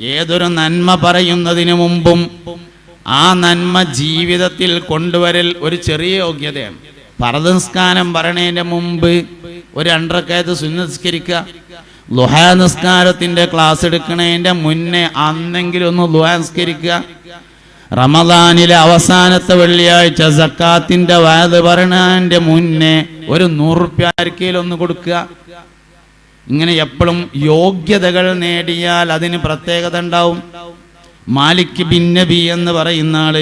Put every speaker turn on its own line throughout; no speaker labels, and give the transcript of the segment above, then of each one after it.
ഏതൊരു നന്മ പറയുന്നതിന് മുമ്പും ആ നന്മ ജീവിതത്തിൽ കൊണ്ടുവരൽ ഒരു ചെറിയ യോഗ്യതയാണ്. പരദംസ്കാരം പറയണതിന്റെ മുമ്പ് ഒരു രണ്ടരക്കയത്ത് സുനിസ്കരിക്കുക ലുഹാനിസ്കാരത്തിന്റെ ക്ലാസ് എടുക്കണതിന്റെ മുന്നേ അന്നെങ്കിലും ഒന്ന് ലുഹാനിസ്കരിക്കുക റമദാനിലെ അവസാനത്തെ വെള്ളിയാഴ്ച സക്കാത്തിന്റെ വയത് പറയണതിന്റെ മുന്നേ ഒരു നൂറുപ്യാർക്കയിലൊന്ന് കൊടുക്കുക. ഇങ്ങനെ എപ്പോഴും യോഗ്യതകൾ നേടിയാൽ അതിന് പ്രത്യേകത ഉണ്ടാവും. മാലിക് ബിൻ നബി എന്ന് പറയുന്ന ആൾ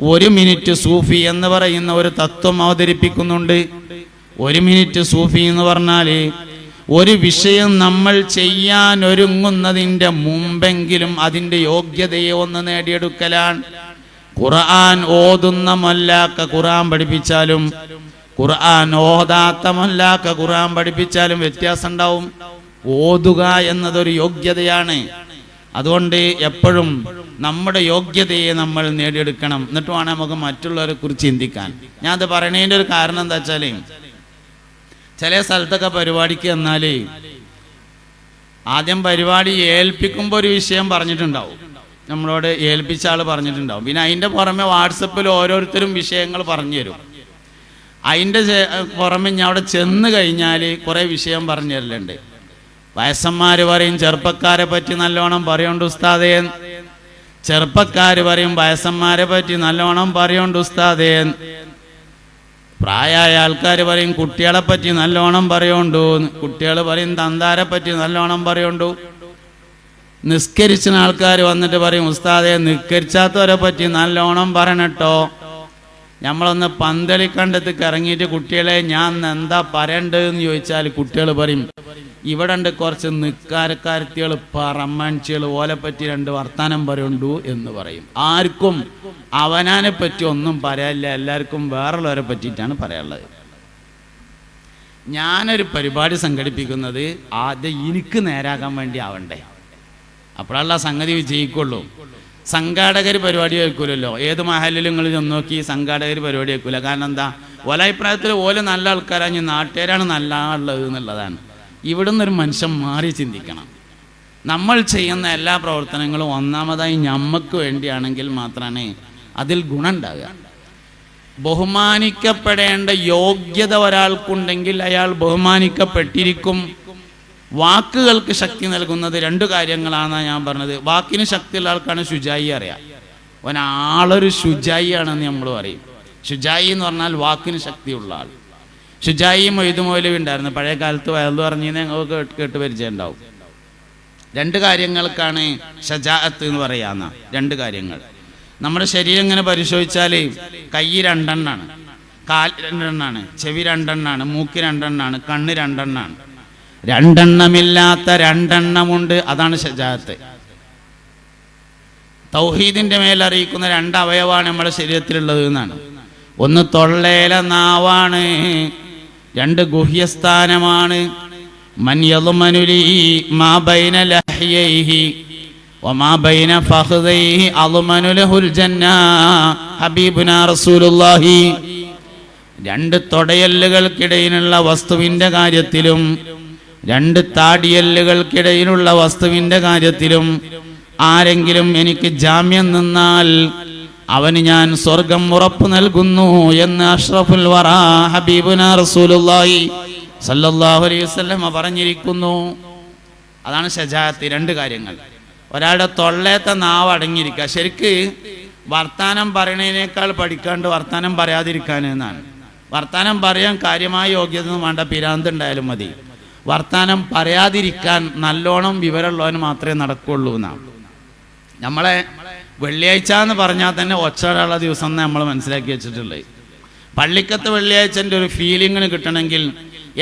ഒരു മിനിറ്റ് സൂഫി എന്ന് പറയുന്ന ഒരു തത്വം അവതരിപ്പിക്കുന്നുണ്ട്. ഒരു മിനിറ്റ് സൂഫി എന്ന് പറഞ്ഞാൽ ഒരു വിഷയം നമ്മൾ ചെയ്യാൻ ഒരുങ്ങുന്നതിന്റെ മുമ്പെങ്കിലും അതിന്റെ യോഗ്യതയെ ഒന്ന് നേടിയെടുക്കലാണ്. ഖുർആൻ ഓതുന്ന മല്ലാക്ക ഖുർആൻ പഠിപ്പിച്ചാലും ഖുർആൻ ഓതാത്ത മല്ലാക്ക ഖുർആൻ പഠിപ്പിച്ചാലും വ്യത്യാസം ഉണ്ടാവും ഓതുക എന്നതൊരു യോഗ്യതയാണ്. അതുകൊണ്ട് എപ്പോഴും നമ്മുടെ യോഗ്യതയെ നമ്മൾ നേടിയെടുക്കണം. എന്നിട്ട് വേണം നമുക്ക് മറ്റുള്ളവരെ കുറിച്ച് ചിന്തിക്കാൻ. ഞാൻ അത് പറയണതിന്റെ ഒരു കാരണം എന്താ വെച്ചാൽ ചില സ്ഥലത്തൊക്കെ പരിപാടിക്ക് എന്നാൽ ആദ്യം പരിപാടി ഏൽപ്പിക്കുമ്പോൾ ഒരു വിഷയം പറഞ്ഞിട്ടുണ്ടാവും. നമ്മളോട് ഏൽപ്പിച്ച ആൾ പറഞ്ഞിട്ടുണ്ടാവും. പിന്നെ അതിന്റെ പുറമെ വാട്സപ്പിൽ ഓരോരുത്തരും വിഷയങ്ങൾ പറഞ്ഞു തരും. അതിന്റെ പുറമെ ഞാൻ അവിടെ ചെന്ന് കഴിഞ്ഞാൽ കുറേ വിഷയം പറഞ്ഞു തരലുണ്ട്. വയസ്സന്മാർ പറയും ചെറുപ്പക്കാരെ പറ്റി നല്ലോണം പറയുണ്ട് ഉസ്താദേ. ചെറുപ്പക്കാർ പറയും വയസ്സന്മാരെ പറ്റി നല്ലോണം പറയുണ്ട് ഉസ്താദേ. പ്രായമായ ആൾക്കാർ പറയും കുട്ടികളെ പറ്റി നല്ലോണം പറയുണ്ടു. കുട്ടികൾ പറയും തന്താരെ പറ്റി നല്ലോണം പറയുണ്ടു. നിസ്കരിച്ച ആൾക്കാർ വന്നിട്ട് പറയും ഉസ്താദെ നിസ്കരിച്ചാത്തവരെ പറ്റി നല്ലോണം പറയണട്ടോ. നമ്മളൊന്ന് പന്തളി കണ്ടത്ത് കറങ്ങിയിട്ട് കുട്ടികളെ ഞാൻ എന്താ പറയണ്ടെന്ന് ചോദിച്ചാൽ കുട്ടികൾ പറയും ഇവിടെ ഉണ്ട് കുറച്ച് നിക്കാരക്കാരത്തികൾ പറമ്മണിച്ചുകൾ ഓലെ പറ്റി രണ്ട് വർത്താനം പറയുണ്ടു എന്ന് പറയും. ആർക്കും അവനാനെ പറ്റി ഒന്നും പറയാനില്ല എല്ലാവർക്കും വേറുള്ളവരെ പറ്റിയിട്ടാണ് പറയാനുള്ളത്. ഞാനൊരു പരിപാടി സംഘടിപ്പിക്കുന്നത് ആദ്യം എനിക്ക് നേരാകാൻ വേണ്ടി ആവണ്ടേ? അപ്പോഴല്ല സംഗതി വിജയിക്കുള്ളൂ. സംഘാടകർ പരിപാടി വയ്ക്കൂലല്ലോ ഏത് മഹലിലും നിങ്ങൾ ചെന്ന് നോക്കി സംഘാടകർ പരിപാടി വയ്ക്കൂല കാരണം എന്താ? ഒലഭിപ്രായത്തിൽ ഓല നല്ല ആൾക്കാരാണ് ഇനി നാട്ടുകാരാണ് നല്ല ആളുള്ളത് എന്നുള്ളതാണ്. ഇവിടുന്ന് ഒരു മനുഷ്യൻ മാറി ചിന്തിക്കണം. നമ്മൾ ചെയ്യുന്ന എല്ലാ പ്രവർത്തനങ്ങളും ഒന്നാമതായി ഞമ്മക്ക് വേണ്ടിയാണെങ്കിൽ മാത്രമാണ് അതിൽ ഗുണം ഉണ്ടാകുക ബഹുമാനിക്കപ്പെടേണ്ട യോഗ്യത ഒരാൾക്കുണ്ടെങ്കിൽ അയാൾ ബഹുമാനിക്കപ്പെട്ടിരിക്കും. വാക്കുകൾക്ക് ശക്തി നൽകുന്നത് രണ്ട് കാര്യങ്ങളാണ് ഞാൻ പറഞ്ഞത്. വാക്കിന് ശക്തിയുള്ള ആൾക്കാണ് ശുചായി അറിയാം. ഒരാളൊരു ശുചായി ആണെന്ന് നമ്മൾ പറയും. ശുചായി എന്ന് പറഞ്ഞാൽ വാക്കിന് ശക്തിയുള്ള ആൾ. ശുചായി മൊയ്തുമോലും ഉണ്ടായിരുന്നു. പഴയ കാലത്ത് വയലു പറഞ്ഞതിന് ഞങ്ങൾക്ക് കേട്ട് കേട്ട് പരിചയം ഉണ്ടാവും രണ്ട് കാര്യങ്ങൾക്കാണ് ഷജാഅത്ത് എന്ന് പറയാന്ന രണ്ട് കാര്യങ്ങൾ. നമ്മുടെ ശരീരം ഇങ്ങനെ പരിശോധിച്ചാൽ കൈ രണ്ടെണ്ണാണ്. കാൽ രണ്ടെണ്ണാണ്. ചെവി രണ്ടെണ്ണാണ്. മൂക്ക് രണ്ടെണ്ണാണ്. കണ്ണ് രണ്ടെണ്ണാണ്. രണ്ടെണ്ണമില്ലാത്ത രണ്ടെണ്ണമുണ്ട്. അതാണ് ഷജാത്ത് തൗഹീദിന്റെ മേലറിയിക്കുന്ന രണ്ട് നമ്മുടെ ശരീരത്തിലുള്ളത് എന്നാണ്. ഒന്ന് തൊള്ളേല നാവാണ് രണ്ട് ഗുഹ്യസ്ഥാനമാണ്. രണ്ട് തൊടയല്ലുകൾക്കിടയിലുള്ള വസ്തുവിന്റെ കാര്യത്തിലും രണ്ട് താടിയല്ലുകൾക്കിടയിലുള്ള വസ്തുവിന്റെ കാര്യത്തിലും ആരെങ്കിലും എനിക്ക് ജാമ്യം നിന്നാൽ അവന് ഞാൻ സ്വർഗം ഉറപ്പു നൽകുന്നു എന്ന് അഷ്റഫുൽ വറ അലൈഹി പറഞ്ഞിരിക്കുന്നു. അതാണ് ഷജാത്ത് രണ്ട് കാര്യങ്ങൾ. ഒരാളുടെ തൊള്ളേത്ത നാവ് അടങ്ങിയിരിക്കുക. ശരിക്ക് വർത്താനം പറയണതിനേക്കാൾ പഠിക്കാണ്ട് വർത്താനം പറയാതിരിക്കാൻ എന്നാണ് വർത്താനം പറയാൻ കാര്യമായ യോഗ്യത വേണ്ട. പിരാന്ത് ഉണ്ടായാലും മതി. വർത്താനം പറയാതിരിക്കാൻ നല്ലോണം വിവരമുള്ളവന് മാത്രമേ നടക്കുള്ളൂ എന്നാണ് നമ്മളെ വെള്ളിയാഴ്ച എന്ന് പറഞ്ഞാൽ തന്നെ ഒച്ചയുള്ള ദിവസം എന്ന് നമ്മൾ മനസ്സിലാക്കി വെച്ചിട്ടുള്ളത്. പള്ളിക്കത്ത് വെള്ളിയാഴ്ചന്റെ ഒരു ഫീലിങ്ങിന് കിട്ടണമെങ്കിൽ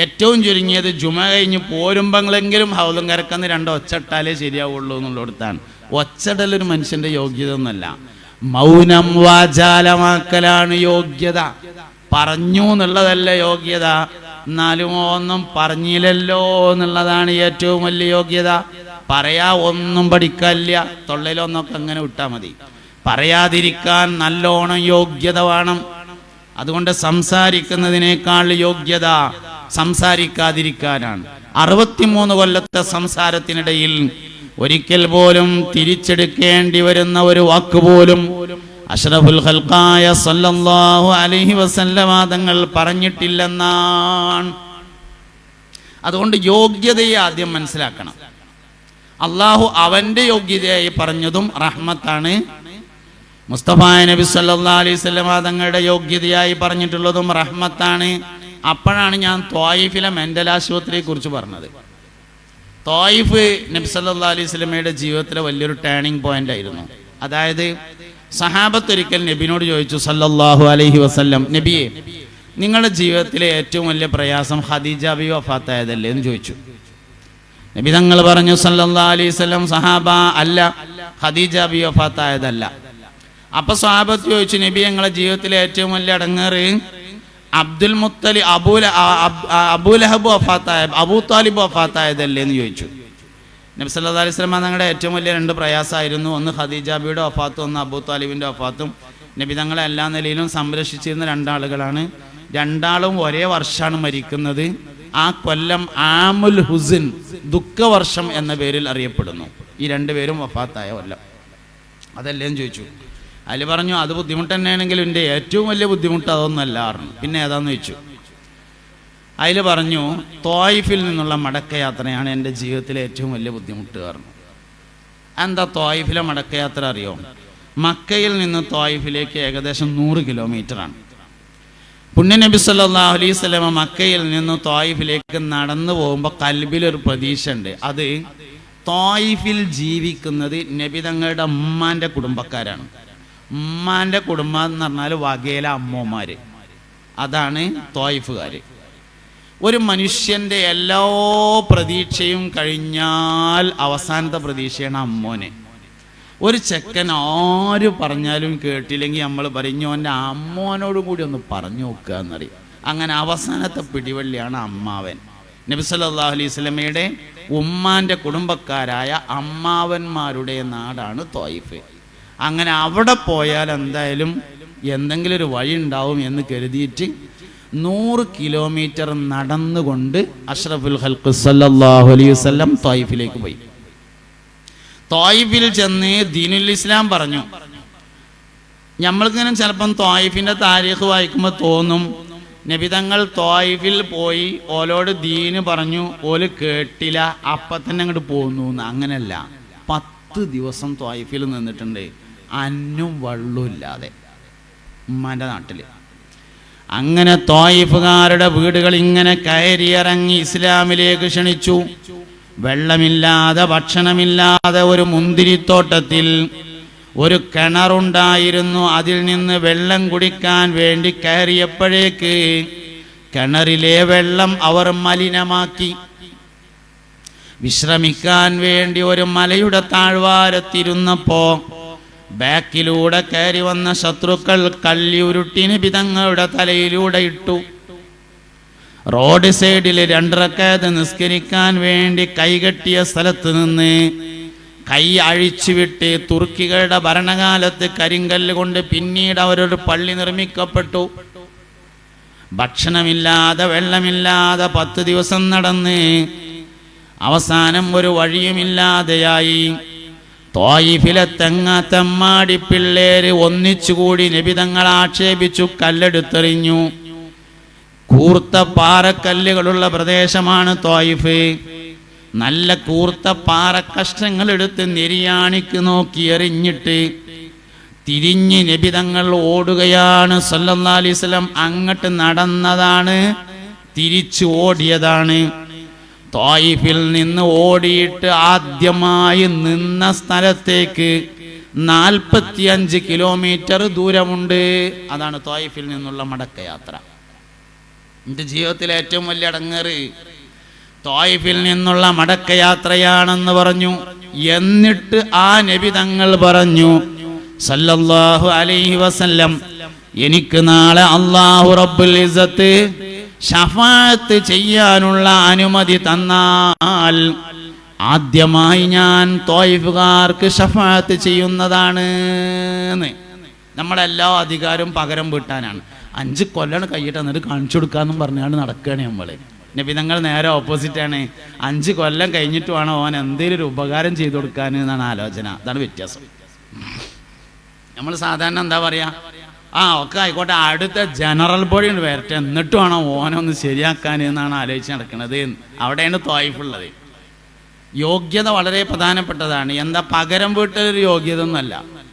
ഏറ്റവും ചുരുങ്ങിയത് ജുമ കഴിഞ്ഞ് പോരുമ്പങ്ങളെങ്കിലും ഹൗലും കരക്കെന്ന് രണ്ട് ഒച്ചട്ടാലേ ശരിയാവുള്ളൂ എന്നുള്ളിടത്താണ്. ഒച്ചടൽ ഒരു മനുഷ്യന്റെ യോഗ്യത ഒന്നല്ല മൗനം വാചാലമാക്കലാണ് യോഗ്യത. പറഞ്ഞു എന്നുള്ളതല്ല യോഗ്യത. എന്നാലും ഒന്നും പറഞ്ഞില്ലല്ലോ എന്നുള്ളതാണ് ഏറ്റവും വലിയ യോഗ്യത. പറയാ ഒന്നും പഠിക്കല്ല. തൊള്ളയിലൊന്നൊക്കെ അങ്ങനെ വിട്ടാൽ മതി. പറയാതിരിക്കാൻ നല്ലോണം യോഗ്യത വേണം. അതുകൊണ്ട് സംസാരിക്കുന്നതിനേക്കാൾ യോഗ്യത സംസാരിക്കാതിരിക്കാനാണ്. അറുപത്തിമൂന്ന് കൊല്ലത്തെ സംസാരത്തിനിടയിൽ ഒരിക്കൽ പോലും തിരിച്ചെടുക്കേണ്ടി വരുന്ന ഒരു വാക്കുപോലും അഷ്റഫുൽ ഖൽഖായ സല്ലല്ലാഹു അലൈഹി വസല്ലമ തങ്ങൾ പറഞ്ഞിട്ടില്ലെന്നാണ്. അതുകൊണ്ട് യോഗ്യതയെ ആദ്യം മനസ്സിലാക്കണം. അള്ളാഹു അവന്റെ യോഗ്യതയായി പറഞ്ഞതും റഹ്മത്താണ്. മുസ്തഫ നബി സല്ലാ അലൈഹി സ്വലമ തങ്ങളുടെ യോഗ്യതയായി പറഞ്ഞിട്ടുള്ളതും റഹ്മത്താണ്. അപ്പോഴാണ് ഞാൻ ത്വായിഫിലെ മെന്റൽ ആശുപത്രിയെ കുറിച്ച് പറഞ്ഞത്. തോയിഫ് നബി സല്ലാ അലൈഹി സ്വലമയുടെ ജീവിതത്തിലെ വലിയൊരു ടേണിംഗ് പോയിന്റ് ആയിരുന്നു അതായത് സഹാബത്ത് ഒരിക്കൽ നബിനോട് ചോദിച്ചു സല്ലല്ലാഹു അലൈഹി വസല്ലം നബിയെ നിങ്ങളുടെ ജീവിതത്തിലെ ഏറ്റവും വലിയ പ്രയാസം ഹദീജ ബി വഫാത്തായതല്ലേ? എന്ന് ചോദിച്ചു. നബി തങ്ങൾ പറഞ്ഞു സല്ലല്ലാ അലൈഹി വസല്ലം സഹാബ അല്ല ഹദീജ ബി വഫാത്തായതല്ല. അപ്പൊ സ്വഹാബത്ത് ചോദിച്ചു നബി ഞങ്ങളുടെ ജീവിതത്തിലെ ഏറ്റവും വലിയ അടങ്ങേറ് അബ്ദുൽ മുത്തലി അബൂല അബൂലഹബ് വഫാത്തായ അബൂ താലിബ് വഫാത്തായതല്ലേ? എന്ന് ചോദിച്ചു. നബി സല്ലാ അലൈഹി സ്വലമ തങ്ങളുടെ ഏറ്റവും വലിയ രണ്ട് പ്രയാസമായിരുന്നു. ഒന്ന് ഖദീജാബിയുടെ ഒഫാത്തും ഒന്ന് അബൂ താലിബിന്റെ ഒഫാത്തും നബി തങ്ങളെ എല്ലാ നിലയിലും സംരക്ഷിച്ചിരുന്ന രണ്ടാളുകളാണ്. രണ്ടാളും ഒരേ വർഷമാണ് മരിക്കുന്നത്. ആ കൊല്ലം ആമുൽ ഹുസിൻ ദുഃഖവർഷം എന്ന പേരിൽ അറിയപ്പെടുന്നു. ഈ രണ്ടുപേരും വഫാത്തായ കൊല്ലം. അതെല്ലാം ചോദിച്ചു. അതിൽ പറഞ്ഞു അത് ബുദ്ധിമുട്ട് തന്നെയാണെങ്കിലും എന്റെ ഏറ്റവും വലിയ ബുദ്ധിമുട്ട് അതൊന്നല്ല പറഞ്ഞു. പിന്നെ ഏതാന്ന് ചോദിച്ചു. അതിൽ പറഞ്ഞു തോയിഫിൽ നിന്നുള്ള മടക്കയാത്രയാണ് എന്റെ ജീവിതത്തിലെ ഏറ്റവും വലിയ ബുദ്ധിമുട്ട് കാരണം എന്താ തോയിഫിലെ മടക്കയാത്ര അറിയോ? മക്കയിൽ നിന്ന് തോയിഫിലേക്ക് ഏകദേശം നൂറ് കിലോമീറ്ററാണ്. പുണ്യനബി സല്ലല്ലാഹു അലൈഹി സ്വലമ മക്കയിൽ നിന്ന് തോയിഫിലേക്ക് നടന്നു പോകുമ്പോൾ കൽബിലൊരു പ്രതീക്ഷ ഉണ്ട് അത് തോയിഫിൽ ജീവിക്കുന്നത് നബി തങ്ങളുടെ ഉമ്മാന്റെ കുടുംബക്കാരാണ്. ഉമ്മാന്റെ കുടുംബം എന്ന് പറഞ്ഞാൽ വകയിലെ അമ്മമാര് അതാണ് തോയിഫുകാർ ഒരു മനുഷ്യന്റെ എല്ലാ പ്രതീക്ഷയും കഴിഞ്ഞാൽ അവസാനത്തെ പ്രതീക്ഷയാണ് അമ്മോനെ. ഒരു ചെക്കൻ ആര് പറഞ്ഞാലും കേട്ടില്ലെങ്കിൽ നമ്മൾ പറഞ്ഞു എന്റെ അമ്മോനോടും കൂടി ഒന്ന് പറഞ്ഞു നോക്കുക എന്നറിയും. അങ്ങനെ അവസാനത്തെ പിടിവള്ളിയാണ് അമ്മാവൻ. നബി സല്ലല്ലാഹു അലൈഹി സ്വലമയുടെ ഉമ്മാന്റെ കുടുംബക്കാരായ അമ്മാവന്മാരുടെ നാടാണ് തോയിഫ് അങ്ങനെ അവിടെ പോയാൽ എന്തായാലും എന്തെങ്കിലും ഒരു വഴി ഉണ്ടാവും എന്ന് കരുതിയിട്ട് നൂറ് കിലോമീറ്റർ നടന്നുകൊണ്ട് അഷ്റഫുൽ ഹൽക്ക് സല്ലാഹു അലൈഹി വസല്ലം തായിഫിലേക്ക് പോയി. തായിഫിൽ ചെന്ന് ദീനുൽ ഇസ്ലാം പറഞ്ഞു നമ്മൾക്കിങ്ങനെ ചിലപ്പം തോയിഫിന്റെ താരീഖ് വായിക്കുമ്പോൾ തോന്നും. നബിതങ്ങൾ തോയിഫിൽ പോയി ഓലോട് ദീന് പറഞ്ഞു ഓൽ കേട്ടില്ല അപ്പൊ തന്നെ അങ്ങോട്ട് പോന്നു അങ്ങനല്ല പത്ത് ദിവസം തോയിഫിൽ നിന്നിട്ടുണ്ട്. അന്നും വള്ളുമില്ലാതെ ഉമ്മാന്റെ നാട്ടിൽ. അങ്ങനെ തോയിഫുകാരുടെ വീടുകൾ ഇങ്ങനെ കയറിയിറങ്ങി ഇസ്ലാമിലേക്ക് ക്ഷണിച്ചു. വെള്ളമില്ലാതെ ഭക്ഷണമില്ലാതെ ഒരു മുന്തിരിത്തോട്ടത്തിൽ ഒരു കിണറുണ്ടായിരുന്നു. അതിൽ നിന്ന് വെള്ളം കുടിക്കാൻ വേണ്ടി കയറിയപ്പോഴേക്ക് കിണറിലെ വെള്ളം അവർ മലിനമാക്കി. വിശ്രമിക്കാൻ വേണ്ടി ഒരു മലയുടെ താഴ്വാരത്തിരുന്നപ്പോ ബാക്കിലൂടെ കയറി വന്ന ശത്രുക്കൾ കള്ളി ഉരുട്ടിന് പിതങ്ങളുടെ തലയിലൂടെ ഇട്ടു. റോഡ് സൈഡിൽ രണ്ടരക്കാത് നിസ്കരിക്കാൻ വേണ്ടി കൈകെട്ടിയ സ്ഥലത്ത് നിന്ന് കൈ അഴിച്ചുവിട്ട് തുർക്കികളുടെ ഭരണകാലത്ത് കരിങ്കല്ല് കൊണ്ട് പിന്നീട് അവരൊരു പള്ളി നിർമ്മിക്കപ്പെട്ടു. ഭക്ഷണമില്ലാതെ വെള്ളമില്ലാതെ പത്ത് ദിവസം നടന്ന് അവസാനം ഒരു വഴിയുമില്ലാതെയായി. തോയിഫിലെ തെങ്ങ തെമ്മാടി പിള്ളേര് ഒന്നിച്ചുകൂടി നിബിതങ്ങൾ ആക്ഷേപിച്ചു കല്ലെടുത്തെറിഞ്ഞു. കൂർത്ത പാറക്കല്ലുകളുള്ള പ്രദേശമാണ് തോയിഫ്. നല്ല കൂർത്ത പാറക്കഷ്ണങ്ങൾ എടുത്ത് നിര്യാണിക്ക് നോക്കി എറിഞ്ഞിട്ട് തിരിഞ്ഞ് നിബിതങ്ങൾ ഓടുകയാണ്. സല്ലല്ലാഹു അലൈഹി വസല്ലം അങ്ങോട്ട് നടന്നതാണ് തിരിച്ചു ഓടിയതാണ്. തോയിഫിൽ നിന്ന് ഓടിയിട്ട് ആദ്യമായി നിന്ന സ്ഥലത്തേക്ക് നാൽപ്പത്തിയഞ്ച് കിലോമീറ്റർ ദൂരമുണ്ട്. അതാണ് തോയിഫിൽ നിന്നുള്ള മടക്കയാത്ര. എന്റെ ജീവിതത്തിലെ ഏറ്റവും വലിയ അടങ്ങേറ് തോയിഫിൽ നിന്നുള്ള മടക്കയാത്രയാണെന്ന് പറഞ്ഞു. എന്നിട്ട് ആ നബി തങ്ങൾ പറഞ്ഞു സല്ലല്ലാഹു അലൈഹി വസല്ലം എനിക്ക് നാളെ അള്ളാഹു റബ്ബുൽ ഇസ്സത്ത് ഷഫാത്ത് ചെയ്യാനുള്ള അനുമതി തന്നാൽ ആദ്യമായി ഞാൻ തോയിഫുകാർക്ക് ഷഫാത്ത് ചെയ്യുന്നതാണ്. നമ്മളെല്ലാ അധികാരവും പകരം വീട്ടാനാണ്. അഞ്ച് കൊല്ലം കൈയിട്ട് എന്നിട്ട് കാണിച്ചു കൊടുക്കാന്നും പറഞ്ഞാണ് നടക്കുകയാണ് നമ്മൾ. നബിതങ്ങൾ നേരെ ഓപ്പോസിറ്റാണ് അഞ്ച് കൊല്ലം കഴിഞ്ഞിട്ട് വേണം ഓൻ എന്തെങ്കിലും ഒരു ഉപകാരം ചെയ്തു കൊടുക്കാൻ എന്നാണ് ആലോചന. അതാണ് വ്യത്യാസം. നമ്മൾ സാധാരണ എന്താ പറയാ? ആ ഒക്കെ ആയിക്കോട്ടെ. അടുത്ത ജനറൽ ബോഡി ഉണ്ട് വരട്ടെ. എന്നിട്ട് വേണം ഓനൊന്ന് ശരിയാക്കാൻ എന്നാണ് ആലോചിച്ച് നടക്കുന്നത് അവിടെയാണ് തോയ്ഫുള്ളത്. യോഗ്യത വളരെ പ്രധാനപ്പെട്ടതാണ്. എന്താ പകരം വീട്ടൊരു യോഗ്യത ഒന്നല്ല